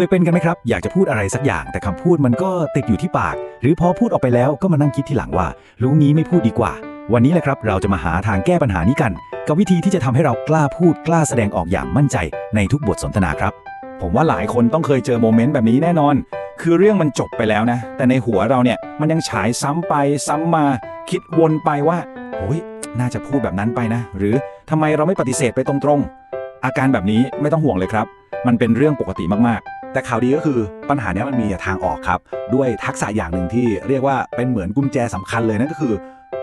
เคยเป็นกันไหมครับ อยากจะพูดอะไรสักอย่าง แต่คำพูดมันก็ติดอยู่ที่ปาก หรือพอพูดออกไปแล้วก็มานั่งคิดทีหลังว่ารู้งี้ไม่พูดดีกว่า วันนี้แหละครับ เราจะมาหาทางแก้ปัญหานี้กัน กับวิธีที่จะทำให้เรากล้าพูดกล้าแสดงออกอย่างมั่นใจในทุกบทสนทนาครับ ผมว่าหลายคนต้องเคยเจอโมเมนต์แบบนี้แน่นอน คือเรื่องมันจบไปแล้วนะ แต่ในหัวเราเนี่ยมันยังฉายซ้ำไปซ้ำมา คิดวนไปว่าโอ้ยน่าจะพูดแบบนั้นไปนะ หรือทำไมเราไม่ปฏิเสธไปตรงๆ อาการแบบนี้ไม่ต้องห่วงเลยครับ มันเป็นเรื่องปกติมากๆ แต่ข่าวดีก็คือปัญหานี้มันมีทางออกครับ ด้วยทักษะอย่างหนึ่งที่เรียกว่าเป็นเหมือนกุญแจสำคัญเลยนั่นก็คือ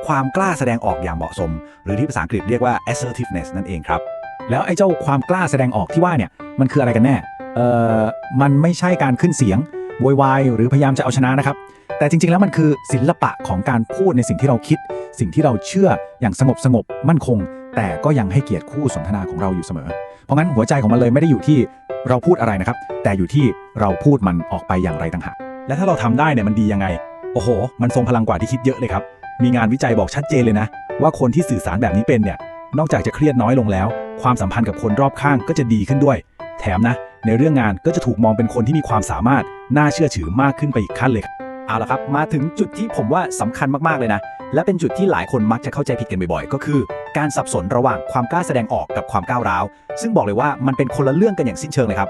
ความกล้าแสดงออกอย่างเหมาะสม หรือที่ภาษาอังกฤษเรียกว่า assertiveness นั่นเองครับ แล้วไอ้เจ้าความกล้าแสดงออกที่ว่าเนี่ยมันคืออะไรกันแน่เอ่อมันไม่ใช่การขึ้นเสียงโวยวายหรือพยายามจะเอาชนะนะครับ แต่จริงๆแล้วมันคือศิลปะของการพูดในสิ่งที่เราคิด สิ่งที่เราเชื่ออย่างสงบสงบมั่นคง แต่ก็ยังให้เกียรติคู่สนทนาของเราอยู่เสมอ เพราะงั้นหัวใจของมันเลยไม่ได้อยู่ที่ เราพูดอะไรนะครับ แต่อยู่ที่เราพูดมันออกไปอย่างไรต่างหากและถ้าเราทำได้เนี่ยมันดียังไง โอ้โห มันทรงพลังกว่าที่คิดเยอะเลยครับ มีงานวิจัยบอกชัดเจนเลยนะ ว่าคนที่สื่อสารแบบนี้เป็นเนี่ย นอกจากจะเครียดน้อยลงแล้ว ความสัมพันธ์กับคนรอบข้างก็จะดีขึ้นด้วย แถมนะ ในเรื่องงานก็จะถูกมองเป็นคนที่มีความสามารถ น่าเชื่อถือมากขึ้นไปอีกขั้นเลยครับ เอาละครับ มาถึงจุดที่ผมว่าสำคัญมากๆเลยนะ และเป็นจุดที่หลายคนมักจะเข้าใจผิดกันบ่อยๆ ก็คือ การสับสนระหว่างความกล้าแสดงออกกับความก้าวร้าว ซึ่งบอกเลยว่ามันเป็นคนละเรื่องกันอย่างสิ้นเชิงเลยครับ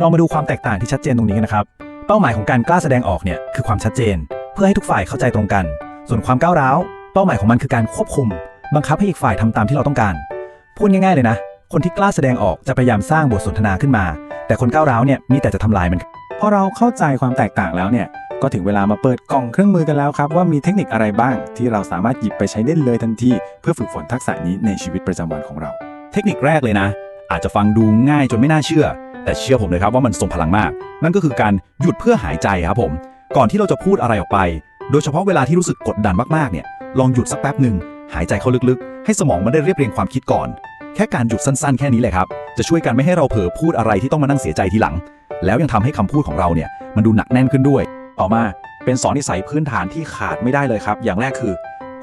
ลองมาดูความแตกต่างที่ชัดเจนตรงนี้กันนะครับ เป้าหมายของการกล้าแสดงออกเนี่ยคือความชัดเจน เพื่อให้ทุกฝ่ายเข้าใจตรงกัน ส่วนความก้าวร้าว เป้าหมายของมันคือการควบคุม บังคับให้อีกฝ่ายทำตามที่เราต้องการ พูดง่ายๆเลยนะ คนที่กล้าแสดงออกจะพยายามสร้างบทสนทนาขึ้นมา แต่คนก้าวร้าวเนี่ยมีแต่จะทำลายมันพอเราเข้าใจความแตกต่างแล้วเนี่ย ก็ถึงเวลามาเปิดกล่องเครื่องมือกันแล้วครับ ว่ามีเทคนิคอะไรบ้าง ที่เราสามารถหยิบไปใช้ได้เลยทันที เพื่อฝึกฝนทักษะนี้ในชีวิตประจำวันของเรา เทคนิคแรกเลยนะ อาจจะฟังดูง่ายจนไม่น่าเชื่อ แต่เชื่อผมเลยครับว่ามันทรงพลังมาก นั่นก็คือการหยุดเพื่อหายใจครับผม ก่อนที่เราจะพูดอะไรออกไป โดยเฉพาะเวลาที่รู้สึกกดดันมากๆเนี่ยลองหยุดสักแป๊บหนึ่งหายใจเข้าลึกๆ ให้สมองมันได้เรียบเรียงความคิดก่อน แค่การหยุดสั้นๆ แค่นี้เลยครับ จะช่วยกันไม่ให้เราเผลอพูดอะไรที่ต้องมานั่งเสียใจทีหลัง แล้วยังทำให้คำพูดของเราเนี่ยมันดูหนักแน่นขึ้นด้วย ต่อมาเป็นสอนนิสัยพื้นฐานที่ขาดไม่ได้เลยครับ อย่างแรกคือ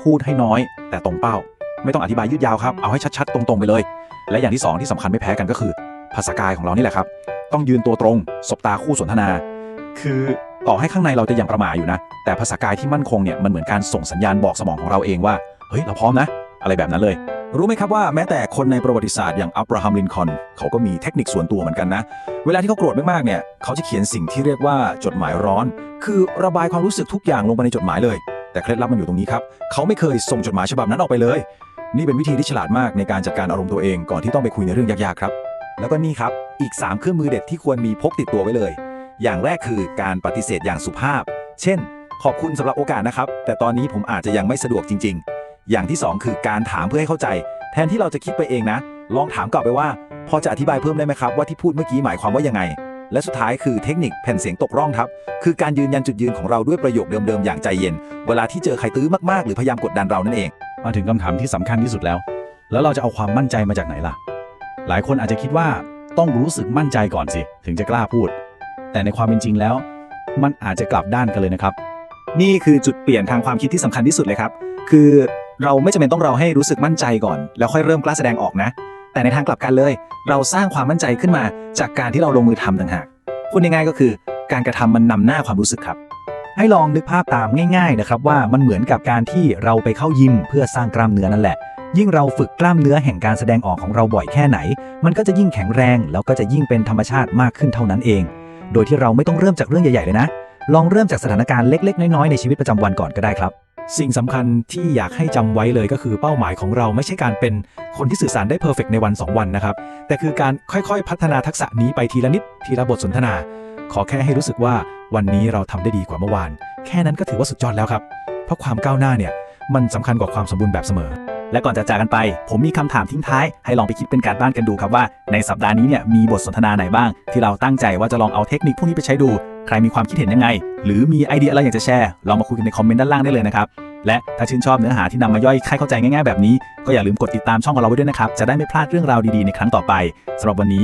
พูดให้น้อย แต่ตรงเป้า ไม่ต้องอธิบายยืดยาวครับเอาให้ชัดๆ ตรงๆไปเลย และอย่างที่สองที่สำคัญไม่แพ้กันก็คือ ภาษากายของเรานี่แหละครับ ต้องยืนตัวตรงสบตาคู่สนทนา คือต่อให้ข้างในเราจะยังประมาอยู่นะ แต่ภาษากายที่มั่นคงเนี่ยมันเหมือนการส่งสัญญาณบอกสมองของเราเองว่าเฮ้ยเราพร้อมนะ อะไรแบบนั้นเลย รู้ไหมครับว่าแม้แต่คนในประวัติศาสตร์อย่างอับราฮัมลินคอนเขาก็มีเทคนิคส่วนตัวเหมือนกันนะ เวลาที่เขาโกรธมากๆเนี่ยเขาจะเขียนสิ่งที่เรียกว่าจดหมายร้อน คือระบายความรู้สึกทุกอย่างลงไปในจดหมายเลย แต่เคล็ดลับมันอยู่ตรงนี้ครับเขาไม่เคยส่งจดหมายฉบับนั้นออกไปเลย นี่เป็นวิธีที่ฉลาดมากในการจัดการอารมณ์ตัวเองก่อนที่ต้องไปคุยในเรื่องยากๆครับ แล้วก็นี่ครับอีก 3 เครื่องมือเด็ดที่ควรมีพกติดตัวไว้เลย อย่างแรกคือการปฏิเสธอย่างสุภาพ เช่น ขอบคุณสำหรับโอกาสนะครับแต่ตอนนี้ผมอาจจะยังไม่สะดวกจริง ๆ อย่างที่ 2 คือการถามเพื่อให้เข้าใจ แทนที่เราจะคิดไปเองนะ ลองถามกลับไปว่า พอจะอธิบายเพิ่มได้ไหมครับว่าที่พูดเมื่อกี้หมายความว่ายังไง และสุดท้ายคือเทคนิคแผ่นเสียงตกร่องครับ คือการยืนยันจุดยืนของเราด้วยประโยคเดิมๆอย่างใจเย็น เวลาที่เจอใครตื้อมากๆ หรือพยายามกดดันเรานั่นเอง มาถึงคำถามที่สำคัญที่สุดแล้ว แล้วเราจะเอาความมั่นใจมาจากไหนล่ะ หลายคนอาจจะคิดว่าต้องรู้สึกมั่นใจก่อนสิ ถึงจะกล้าพูด แต่ในความเป็นจริงแล้ว มันอาจจะกลับด้านกันเลยนะครับ นี่คือจุดเปลี่ยนทางความคิดที่สำคัญที่สุดเลยครับ คือ เราไม่จำเป็นต้องเราให้รู้สึกมั่นใจก่อน แล้วค่อยเริ่มกล้าแสดงออกนะ แต่ในทางกลับกันเลย เราสร้างความมั่นใจขึ้นมาจากการที่เราลงมือทำต่างหากพูดง่ายๆก็คือ การกระทำมันนำหน้าความรู้สึกครับ ให้ลองนึกภาพตามง่าย ๆ นะครับ ว่ามันเหมือนกับการที่เราไปเข้ายิมเพื่อสร้างกล้ามเนื้อนั่นแหละ ยิ่งเราฝึกกล้ามเนื้อแห่งการแสดงออกของเราบ่อยแค่ไหน มันก็จะยิ่งแข็งแรง แล้วก็จะยิ่งเป็นธรรมชาติมากขึ้นเท่านั้นเอง โดยที่เราไม่ต้องเริ่มจากเรื่องใหญ่ๆเลยนะลองเริ่มจากสถานการณ์เล็ก ๆ น้อย ๆ ในชีวิตประจำวันก่อนก็ได้ครับ สิ่งสำคัญที่อยากให้จำไว้เลยก็คือเป้าหมายของเราไม่ใช่การเป็นคนที่สื่อสารได้เพอร์เฟกในวัน 2 วันนะครับ แต่คือการค่อยๆ พัฒนาทักษะนี้ไปทีละนิด ทีละบทสนทนา ขอแค่ให้รู้สึกว่าวันนี้เราทำได้ดีกว่าเมื่อวาน แค่นั้นก็ถือว่าสุดยอดแล้วครับ เพราะความก้าวหน้าเนี่ยมันสำคัญกว่าความสมบูรณ์แบบเสมอ และก่อนจะจากกันไป ผมมีคำถามทิ้งท้าย ให้ลองไปคิดเป็นการบ้านกันดูครับว่า ในสัปดาห์นี้เนี่ยมีบทสนทนาไหนบ้าง ที่เราตั้งใจว่าจะลองเอาเทคนิคพวกนี้ไปใช้ดู ใครมีความคิดเห็นยังไง หรือมีไอเดียอะไรอยากจะแชร์ ลองมาคุยกันในคอมเมนต์ด้านล่างได้เลยนะครับ และถ้าชื่นชอบเนื้อหาที่นำมาย่อยให้เข้าใจง่ายๆแบบนี้ ก็อย่าลืมกดติดตามช่องของเราไว้ด้วยนะครับ จะได้ไม่พลาดเรื่องราวดีๆในครั้งต่อไปสำหรับวันนี้